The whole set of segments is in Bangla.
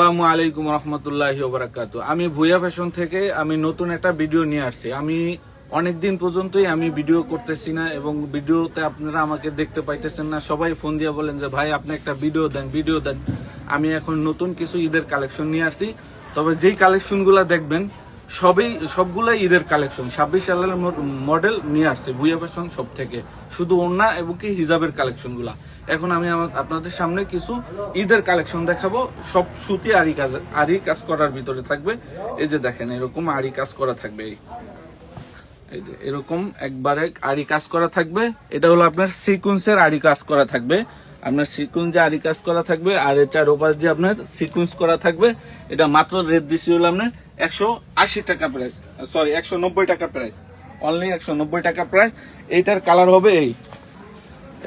আসসালামু আলাইকুম রহমতুল্লাহ ওবরাকাত আমি ভুয়া ফ্যাশন থেকে আমি নতুন একটা ভিডিও নিয়ে আসছি। আমি অনেক দিন পর্যন্তই আমি ভিডিও করতেছি না এবং ভিডিওতে আপনারা আমাকে দেখতে পাইতেছেন না। সবাই ফোন দিয়ে বলেন যে, ভাই, আপনি একটা ভিডিও দেন ভিডিও দেন। আমি এখন নতুন কিছু ঈদের কালেকশন নিয়ে আসছি। তবে যেই কালেকশনগুলো দেখবেন সবই, সবগুলাই ঈদের কালেকশন ছাব্বিশ সালের মডেল নিয়ে আসছে ভুয়া ফ্যাশন সব থেকে। শুধু ওন্না এবং কি হিজাবের কালেকশনগুলা এখন আমি আপনাদের সামনে কিছু ঈদের কালেকশন দেখাবো। সব সুতি আরি কাজ আরি কাজ করার ভিতরে থাকবে। এই যে দেখেন, এরকম আরি কাজ করা থাকবে। এই যে, এরকম একবারে আরি কাজ করা থাকবে। এটা হলো আপনার সিকুয়েন্সের আরি কাজ করা থাকবে। আপনার সিকুয়েন্সে আরি কাজ করা থাকবে আর চার ওপাশ দিয়ে আপনার সিকুয়েন্স করা থাকবে, এটা মাত্র রেট দিছি হলো আপনার একশো আশি টাকা প্রাইস সরি একশো নব্বই টাকা প্রাইস অনলি একশো নব্বই টাকা প্রাইস এইটার কালার হবে এই।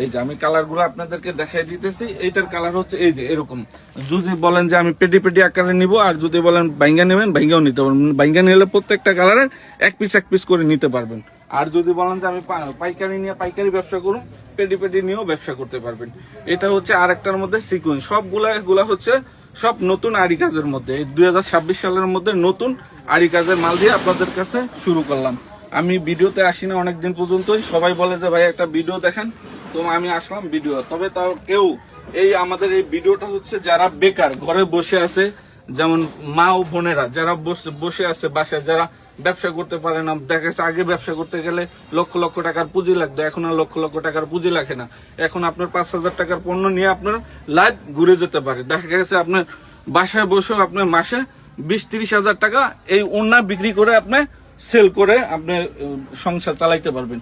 এই যে আমি কালারগুলো আপনাদেরকে দেখাই দিতেছি, এইটার কালার হচ্ছে এই যে, এরকম। যদি বলেন যে আমি পেটি পেটি আকারে নিব, আর যদি বলেন বাইঙ্গা নেবেন বাইঙ্গাও নিতে পারবেন। বাইঙ্গা নিলে প্রত্যেকটা কালারের এক পিস এক পিস করে নিতে পারবেন। আর যদি বলেন যে আমি পাইকারি নিয়ে পাইকারি ব্যবসা করুন পেটি পেটি নিয়েও ব্যবসা করতে পারবেন। এটা হচ্ছে আরেকটার মধ্যে সিকুইন সবগুলা, এগুলা হচ্ছে সব নতুন আরি কাজের মধ্যে। এই দু হাজার ছাব্বিশ সালের মধ্যে নতুন আরি কাজের মাল দিয়ে আপনাদের কাছে শুরু করলাম। আমি ভিডিওতে আসি না অনেকদিন পর্যন্তই। সবাই বলে যে, ভাই, একটা ভিডিও দেখেন। তো আমি আসলাম ভিডিও। তবে তাও কেউ এই আমাদের এই ভিডিওটা হচ্ছে যারা বেকার, ঘরে বসে আছে, যেমন মা ও বোনেরা, যারা বসে বসে আছে বাসায়, যারা ব্যবসা করতে পারে না। দেখা গেছে আগে ব্যবসা করতে গেলে লক্ষ লক্ষ টাকার পুঁজি লাগতো, এখন আর লক্ষ লক্ষ টাকার পুঁজি লাগে না। এখন আপনার পাঁচ হাজার টাকার পণ্য নিয়ে আপনার লাইফ ঘুরে যেতে পারে। দেখা গেছে আপনার বাসায় বসেও আপনার মাসে বিশ তিরিশ হাজার টাকা এই ওন্না বিক্রি করে আপনি সেল করে আপনি সংসার চালাইতে পারবেন।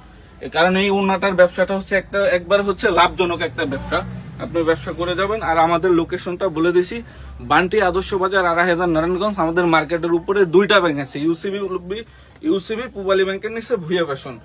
কারণ এই উন্নাটার ব্যবসাটা হচ্ছে একটা, একবার হচ্ছে লাভজনক একটা ব্যবসা। আপনি ব্যবসা করে যাবেন। আর আমাদের লোকেশনটা বলে দিছি, বান্টি আদর্শ বাজার আড়াইহাজার নারায়ণগঞ্জ, আমাদের মার্কেটের উপরে দুইটা ব্যাংক আছে ইউসিবি ইউসিবি পুবালি ব্যাংকের নিচে ভুয়া ফ্যাশন